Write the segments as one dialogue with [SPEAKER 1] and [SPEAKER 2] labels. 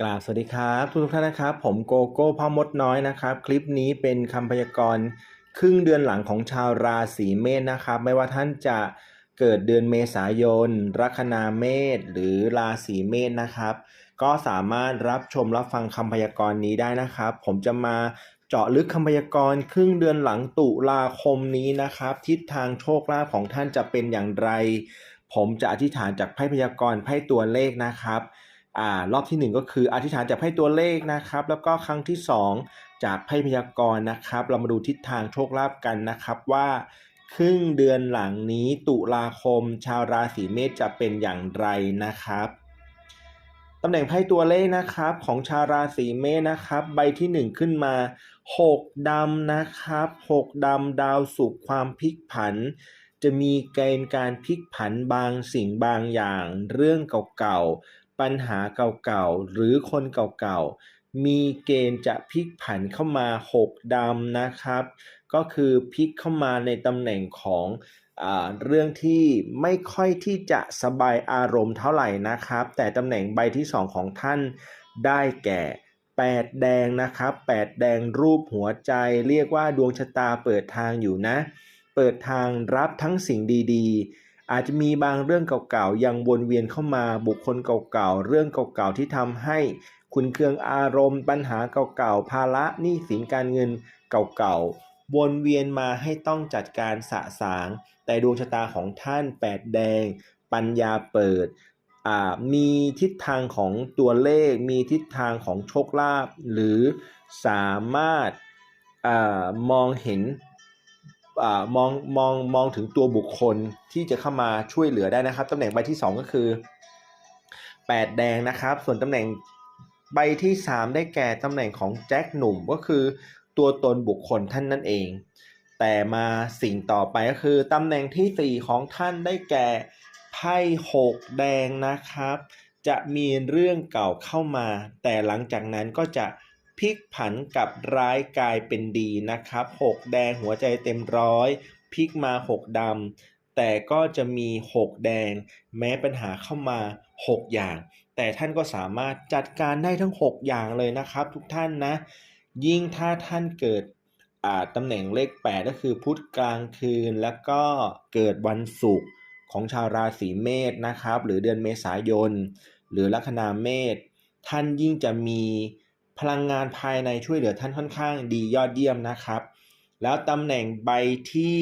[SPEAKER 1] กราบสวัสดีครับทุกท่านนะครับ ผมโกโก้พ่อมดน้อยนะครับ คลิปนี้เป็นคำพยากรณ์ครึ่งเดือนหลังของชาวราศีเมษนะครับ ไม่ว่าท่านจะเกิดเดือนเมษายน ลัคนาเมษหรือราศีเมษนะครับ ก็สามารถรับชมรับฟังคำพยากรณ์นี้ได้นะครับ ผมจะมาเจาะลึกคำพยากรณ์ครึ่งเดือนหลังตุลาคมนี้นะครับ ทิศทางโชคลาภของท่านจะเป็นอย่างไร ผมจะอธิษฐานจากไพ่พยากรณ์ไพ่ตัวเลขนะครับ อ่ารอบที่หนึ่งก็คืออธิษฐานจากไพ่ตัวเลขนะครับ แล้วก็ครั้งที่สองจากไพ่พยากรณ์นะครับ เรามาดูทิศทางโชคลาภกันนะครับว่า ครึ่งเดือนหลังนี้ตุลาคม ชาวราศีเมษจะเป็นอย่างไรนะครับตำแหน่งไพ่ตัวเลขนะครับของชาวราศีเมษนะครับ ใบที่หนึ่งขึ้นมาหกดำนะครับหกดำดาวสุขความพลิกผัน จะมีเกณฑ์การพลิกผันบางสิ่งบางอย่าง เรื่องเก่า ปัญหาเก่าๆ หรือคนเก่าๆ มีเกณฑ์จะพลิกผันเข้ามาหกดำนะครับ ก็คือพลิกเข้ามาในตำแหน่งของอเรื่องที่ไม่ค่อยที่จะสบายอารมณ์เท่าไหร่นะครับ แต่ตำแหน่งใบที่สองของท่านได้แก่ 8 แดงนะครับ 8 แดงรูปหัวใจ เรียกว่าดวงชะตาเปิดทางอยู่นะ เปิดทางรับทั้งสิ่งดีๆ อาจจะมีบางเรื่องเก่าๆยังวนเวียนเข้ามาบุคคลเก่าๆเรื่องเก่าๆที่ทำให้คุณเครืองอารมณ์ ปัญหาเก่าๆภาระหนี้สินการเงินเก่าๆวนเวียนมาให้ต้องจัดการสะสาง แต่ดวงชะตาของท่านแปดแดง ปัญญาเปิดมีทิศทางของตัวเลข มีทิศทางของโชคลาภหรือสามารถอมองเห็น มองมองมองถึงตัวบุคคลที่จะเข้ามาช่วยเหลือได้นะครับตำแหน่งใบที่ 2 ก็คือ 8 แดงนะครับ ส่วนตำแหน่งใบที่ 3 ได้แก่ตำแหน่งของแจ็คหนุ่มก็คือตัวตนบุคคลท่านนั่นเอง แต่มาสิ่งต่อไปก็คือตำแหน่งที่ 4 ของท่านได้แก่ไพ่หกแดงนะครับ จะมีเรื่องเก่าเข้ามา แต่หลังจากนั้นก็จะ พลิกผันกับร้ายกลายเป็นดีนะครับหกแดงหัวใจเต็มร้อยพลิกมาหกดำแต่ก็จะมีหกแดง แม้ปัญหาเข้ามาหกอย่าง แต่ท่านก็สามารถจัดการได้ทั้ง 6 อย่างเลยนะครับ ทุกท่านนะ ยิ่งถ้าท่านเกิดตำแหน่งเลข 8 ก็คือพุธกลางคืน แล้วก็เกิดวันศุกร์ของชาวราศีเมษนะครับ หรือเดือนเมษายน หรือลัคนาเมษท่านยิ่งจะมี พลังงานภายในช่วยเหลือท่านค่อนข้างดียอดเยี่ยมนะครับ แล้วตำแหน่งใบที่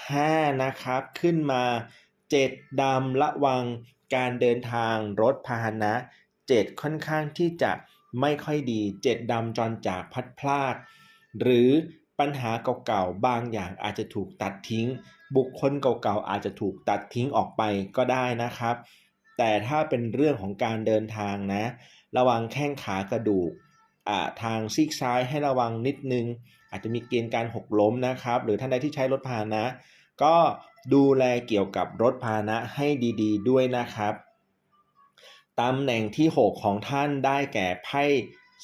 [SPEAKER 1] 5 นะครับ ขึ้นมา 7ดำระวังการเดินทางรถพาหนะ 7 ค่อนข้างที่จะไม่ค่อยดี 7ดำจรจากพัดพลากหรือปัญหาเก่าๆ บางอย่างอาจจะถูกตัดทิ้ง บุคคลเก่าๆ อาจจะถูกตัดทิ้งออกไปก็ได้นะครับ แต่ถ้าเป็นเรื่องของการเดินทางนะ ระวังแข้งขากระดูก ทางซีกซ้ายให้ระวังนิดนึง อาจจะมีเกณฑ์การหกล้มนะครับ หรือท่านใดที่ใช้รถพาหนะ ก็ดูแลเกี่ยวกับรถพาหนะให้ดี ๆ ด้วยนะครับตำแหน่งที่ 6 ของท่านได้แก่ไพ่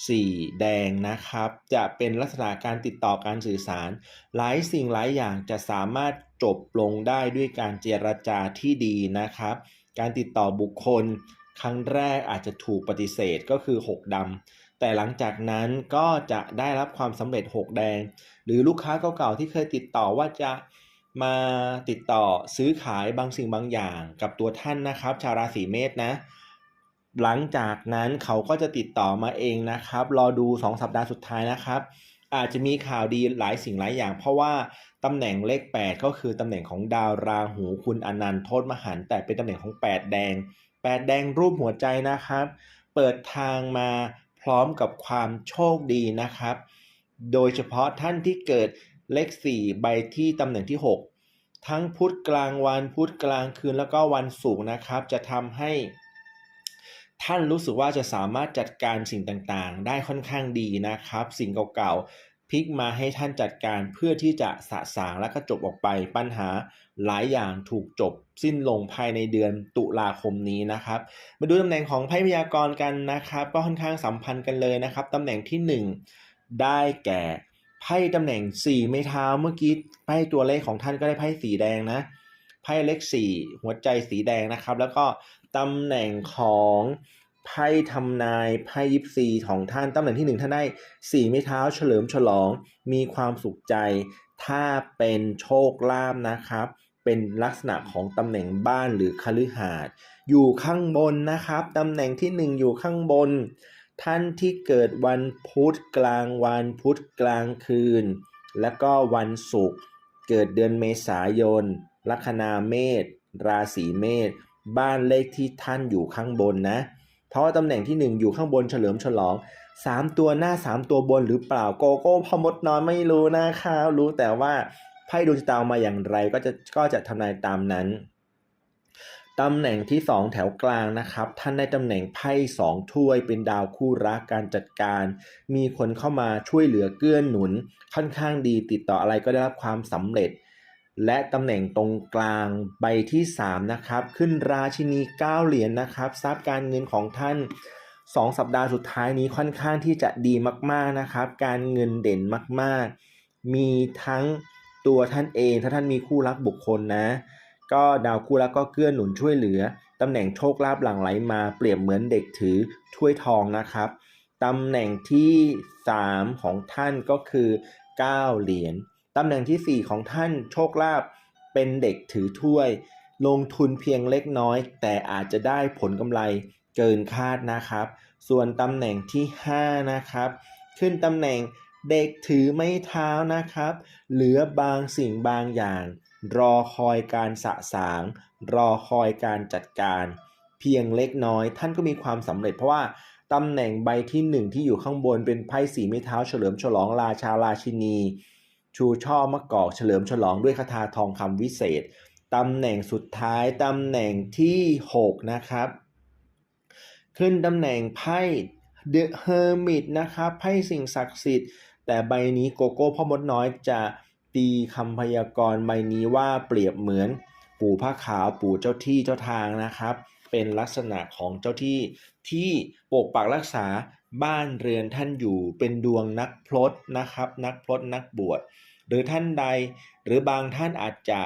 [SPEAKER 1] สีแดงนะครับ จะเป็นลักษณะการติดต่อการสื่อสาร หลายสิ่งหลายอย่างจะสามารถจบลงได้ด้วยการเจรจาที่ดีนะครับ การติดต่อบุคคล ครั้งแรกอาจจะถูกปฏิเสธก็คือ 6ดำแต่หลังจากนั้นก็จะได้รับความสำเร็จ 6 แดง หรือลูกค้าเก่าๆที่เคยติดต่อว่าจะมาติดต่อซื้อขายบางสิ่งบางอย่างกับตัวท่านนะครับ ชาวราศีเมษนะ หลังจากนั้นเขาก็จะติดต่อมาเองนะครับ รอดู 2 สัปดาห์สุดท้ายนะครับ อาจจะมีข่าวดีหลายสิ่งหลายอย่าง เพราะว่าตำแหน่งเลข 8 ก็คือตำแหน่งของดาวราหูคุณอนันต์โทษมหันแต่เป็นตำแหน่งของ 8 แดง 8แดงรูปหัวใจนะครับ เปิดทางมาพร้อมกับความโชคดีนะครับ โดยเฉพาะท่านที่เกิดเลข 4 ใบที่ตำแหน่งที่ 6 ทั้งพุธกลางวันพุธกลางคืนแล้วก็วันศุกร์นะครับ จะทำให้ ท่านรู้สึกว่าจะสามารถจัดการสิ่งต่างๆ ได้ค่อนข้างดีนะครับ สิ่งเก่าๆ พลิกมาให้ท่านจัดการเพื่อที่จะสะสางและก็จบออกไป ปัญหาหลายอย่างถูกจบสิ้นลงภายในเดือนตุลาคมนี้นะครับ มาดูตำแหน่งของไพ่พยากรณ์กันนะครับ ก็ค่อนข้างสัมพันธ์กันเลยนะครับตำแหน่งที่ 1 ได้แก่ไพ่ตำแหน่ง 4 ไม้เท้าเมื่อกี้ไพ่ตัวเลขของท่านก็ได้ไพ่สีแดงนะไพ่เลข4หัวใจสีแดงนะครับ แล้วก็ตำแหน่งของ ไพ่ทำนายไพ่ยิปซีของท่านตำแหน่งที่หนึ่งท่านได้สี่ไม้เท้าเฉลิมฉลอง มีความสุขใจ ถ้าเป็นโชคลาภนะครับ เป็นลักษณะของตำแหน่งบ้านหรือคฤหาสน์อยู่ข้างบนนะครับตำแหน่งที่หนึ่งอยู่ข้างบน ท่านที่เกิดวันพุธกลางวันพุธกลางคืน และก็วันศุกร์เกิดเดือนเมษายนลัคนาเมษราศีเมษบ้านเลขที่ท่านอยู่ข้างบนนะ เพราะว่าตำแหน่งที่หนึ่งอยู่ข้างบนเฉลิมฉลองสามตัวหน้าสามตัวบนหรือเปล่าโกโก้พอมดนอนไม่รู้นะครับรู้แต่ว่าไพ่ดวงชะตามาอย่างไรก็จะก็จะทำนายตามนั้นตำแหน่งที่ 2 แถวกลางนะครับ ท่านได้ตำแหน่งไพ่สองถ้วยเป็นดาวคู่รักการจัดการ มีคนเข้ามาช่วยเหลือเกื้อหนุน ค่อนข้างดีติดต่ออะไรก็ได้รับความสำเร็จ และตำแหน่งตรงกลางใบที่ 3 นะครับ ขึ้นราชินี 9 เหรียญนะครับทรัพย์การเงินของท่าน 2 สัปดาห์สุดท้ายนี้ค่อนข้างที่จะดีมากๆนะครับ การเงินเด่นมากๆ มีทั้งตัวท่านเองถ้าท่านมีคู่รักบุคคลนะ ก็ดาวคู่รักก็เกื้อหนุนช่วยเหลือตำแหน่งโชคลาภหลั่งไหลมาเปรียบเหมือนเด็กถือถ้วยทองนะครับตำแหน่งที่ 3 ของท่านก็คือ 9 เหรียญ ตำแหน่งทีสี่ 4 ของท่านโชคลาภเป็นเด็กถือถ้วย ลงทุนเพียงเล็กน้อย แต่อาจจะได้ผลกำไรเกินคาดนะครับ ส่วนตำแหน่งที่ 5 นะครับ ขึ้นตำแหน่งเด็กถือไม้เท้านะครับ เหลือบางสิ่งบางอย่าง รอคอยการสะสาง รอคอยการจัดการ เพียงเล็กน้อย ท่านก็มีความสำเร็จเพราะว่าตำแหน่งใบที่หนึ่งที่อยู่ข้างบนเป็นไพ่สีไม้เท้าเฉลิมฉลองราชาราชินี ชูช่อมะกอกเฉลิมฉลองด้วยคาถาทองคำวิเศษตำแหน่งสุดท้ายตำแหน่งที่ 6 นะครับ ขึ้นตำแหน่งไพ่ The Hermit นะครับไพ่สิ่งศักดิ์สิทธิ์ แต่ใบนี้โกโก้พ่อมดน้อยจะตีคำพยากรณ์ใบนี้ว่าเปรียบเหมือนปู่ผ้าขาวปู่เจ้าที่เจ้าทางนะครับ เป็นลักษณะของเจ้าที่ที่ปกปักรักษา บ้านเรือนท่านอยู่เป็นดวงนักพรตนะครับ นักพรตนักบวชหรือท่านใดหรือบางท่านอาจจะ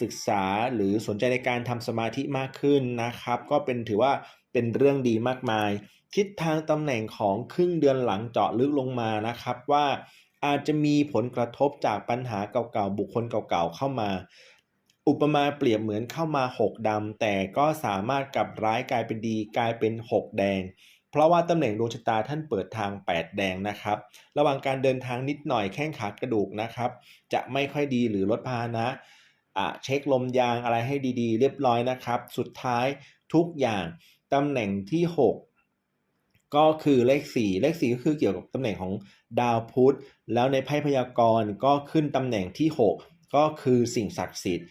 [SPEAKER 1] ศึกษาหรือสนใจในการทำสมาธิมากขึ้นนะครับ ก็เป็นถือว่าเป็นเรื่องดีมากมาย ทิศทางตำแหน่งของครึ่งเดือนหลังเจาะลึกลงมานะครับว่าอาจจะมีผลกระทบจากปัญหาเก่าๆบุคคลเก่าๆเข้ามา อุปมาเปรียบเหมือนเข้ามา6ดำแต่ก็สามารถกลับร้ายกลายเป็นดีกลายเป็น6แดง เพราะว่าตำแหน่งดวงชะตาท่านเปิดทาง 8 แดงนะครับ ระหว่างการเดินทางนิดหน่อยแข้งขากระดูกนะครับ จะไม่ค่อยดีหรือรถพาหนะะเช็คลมยางอะไรให้ดีๆ เรียบร้อยนะครับ สุดท้ายทุกอย่างตำแหน่งที่ 6ก็คือเลข 4 เลข 4 ก็คือเกี่ยวกับตำแหน่งของดาวพุธ แล้วในไพ่พยากรณ์ก็ขึ้นตำแหน่งที่ 6 ก็คือสิ่งศักดิ์สิทธิ์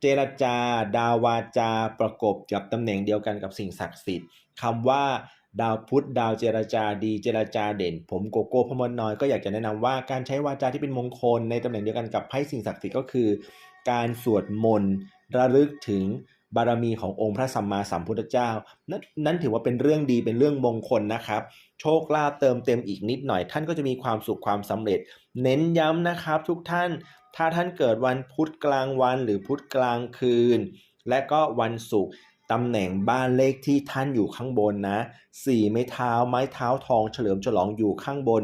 [SPEAKER 1] เจรจา ดาวาจา ประกบกับตำแหน่งเดียวกันกับสิ่งศักดิ์สิทธิ์คำว่า ดาวพุธดาวเจรจาดีเจรจาเด่น ผมโกโก้พมดน้อยก็อยากจะแนะนำว่าการใช้วาจาที่เป็นมงคลในตำแหน่งเดียวกันกับไพ่สิ่งศักดิ์สิทธิ์ก็คือ การสวดมนต์ระลึกถึงบารมีขององค์พระสัมมาสัมพุทธเจ้า นั่นนั่นถือว่าเป็นเรื่องดีเป็นเรื่องมงคลนะครับ โชคลาภเติมเต็มอีกนิดหน่อย ท่านก็จะมีความสุขความสำเร็จ เน้นย้ำนะครับ ทุกท่าน ถ้าท่านเกิดวันพุธกลางวันหรือพุธกลางคืน และก็วันศุกร์ ตำแหน่งบ้านเลขที่ท่านอยู่ข้างบนนะสี่ไม้เท้าไม้เท้าทองเฉลิมฉลองอยู่ข้างบน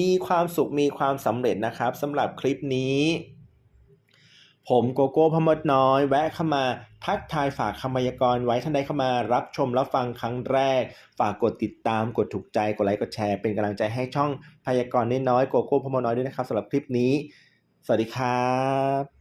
[SPEAKER 1] มีความสุขมีความสำเร็จนะครับสำหรับคลิปนี้ ผมโกโก้พมดน้อย แวะเข้ามาทักทายฝากคำพยากรณ์ไว้ท่านใดเข้ามารับชมรับฟังครั้งแรก ฝากกดติดตามกดถูกใจกดไลค์กดแชร์เป็นกำลังใจให้ช่องพยากรณ์น้อยๆโกโก้พมดน้อยด้วยนะครับสำหรับคลิปนี้ สวัสดีครับ